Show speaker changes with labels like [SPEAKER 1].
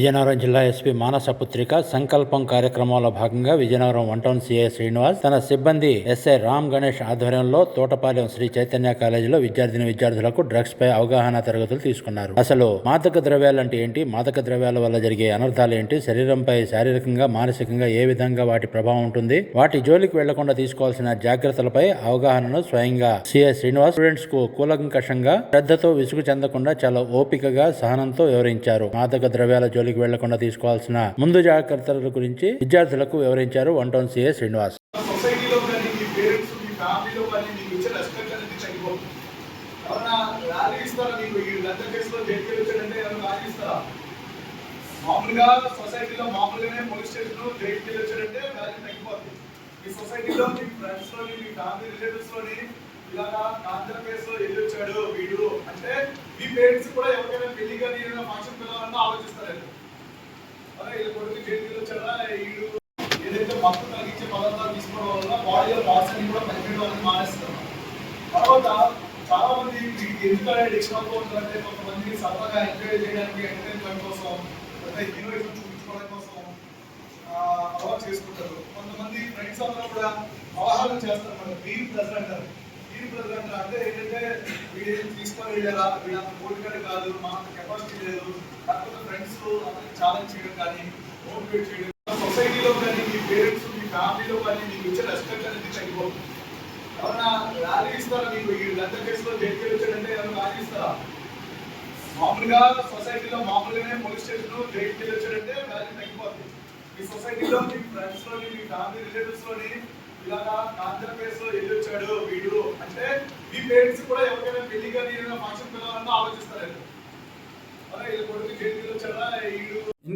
[SPEAKER 1] విజయనగరం జిల్లా ఎస్పీ మానస పుత్రిక సంకల్పం కార్యక్రమంలో భాగంగా Vizianagaram one town CI Srinivas తన సిబ్బంది ఎస్ఐ రామ్ గణేష్ ఆధ్వర్యంలో తోటపాలెం శ్రీ చైతన్య కాలేజీలో విద్యార్థిని విద్యార్థులకు డ్రగ్స్ పై అవగాహన తరగతులు తీసుకున్నారు. అసలు మాదక ద్రవ్యాలు అంటే ఏంటి? మాదక ద్రవ్యాల వల్ల జరిగే అనర్థాలు ఏంటి? శరీరంపై శారీరకంగా మానసికంగా ఏ విధంగా వాటి ప్రభావం ఉంటుంది? వాటి జోలికి వెళ్ళకుండా తీసుకోవాల్సిన జాగ్రత్తలపై అవగాహనను స్వయంగా సిఐ శ్రీనివాస్ స్టూడెంట్స్కు కూలంకషంగా శ్రద్ధతో విసుగు చెందకుండా చాలా ఓపికగా సహనంతో వివరించారు. మాదక ద్రవ్యాల జోలికి వెళ్ళకుండా తీసుకోవాల్సిన ముందు జాగ్రత్తల గురించి విద్యార్థులకు వివరించారు వన్ టౌన్ సిఐ శ్రీనివాస్.
[SPEAKER 2] మామూలుగా సొసైటీలో మామూలుగానే పోలీస్ స్టేషన్ జైలుకి వచ్చాడంటే వాల్యూ తగ్గిపోతుంది. ఈ సొసైటీలో మీ ఫ్రెండ్స్లోని మీ ఫ్యామిలీ రిలేటివ్స్లోని ఇలాగా కాంచన కేసులో వెళ్ళి వచ్చాడు వీడు అంటే మీ పేరెంట్స్ కూడా ఎవరికైనా పెళ్ళి కానీ ఏదైనా ఫంక్షన్ పిల్లలన్నా ఆలోచిస్తారు అరే వీళ్ళ కొడుకు జైలుకి వచ్చాడా వీడు ఏదైతే మత్తు తగ్గించే పదార్థాలు తీసుకోవడం వల్ల బాడీలో పార్ట్స్ అన్ని కూడా పనిచేయడం అనేది మానేస్తున్నారు. తర్వాత చాలా మంది వీటికి ఎందుకు అడిక్షన్ అవుతూ ఉంటారంటే కొంతమంది సరదాగా ఎంజాయ్ చేయడానికి ఎంటర్టైన్మెంట్ కోసం లేదా హీరోయిజం చూపించుకోవడం కోసం ఆ, అలవాటు చేసుకుంటారు. కొంతమంది ఫ్రెండ్స్ అందరూ కూడా అవహారం చేస్తారు మన పీర్ ప్రెజర్ అంటారు. పీర్ ప్రెజర్ అంటారు. అంటే ఏంటంటే వీడు తీసుకొని వెళ్ళారా? వీడు అంత పోటీగాడు కాదు మన కెపాసిటీ లేదు. కాకపోతే ఫ్రెండ్స్ అతనికి ఛాలెంజ్ చేయడం కానీ మోటివేట్ చేయడం సొసైటీలో కానీ మీ పేరెంట్స్ మీ ఫ్యామిలీలో కానీ మీకు ఇచ్చే రెస్పెక్ట్ అనేది తగ్గిపోతుంది. ఎవరైనా ర్యాలీ ఇస్తారా మీకు? ఈ గంట కేసులో జైలుకి వచ్చాడంటే ఎవరు ర్యాలీ ఇస్తారా? మామూలుగా సొసైటీలో మామూలుగానే పోలీస్ స్టేషన్ జైలుకి వచ్చాడంటే ర్యాలీ తగ్గిపోతుంది. మీ సొసైటీలో మీ ఫ్రెండ్స్లోని మీ ఫ్యామిలీ రిలేటివ్స్లోని ఇలాగా కాంచన కేసులో వెళ్ళి వచ్చాడు వీడు అంటే మీ పేరెంట్స్ కూడా ఎవరికైనా పెళ్ళి కానీ ఏదైనా ఫంక్షన్ పిల్లలన్నా ఆలోచిస్తారు అరే వీళ్ళ కొడుకు జైలుకి వచ్చాడా?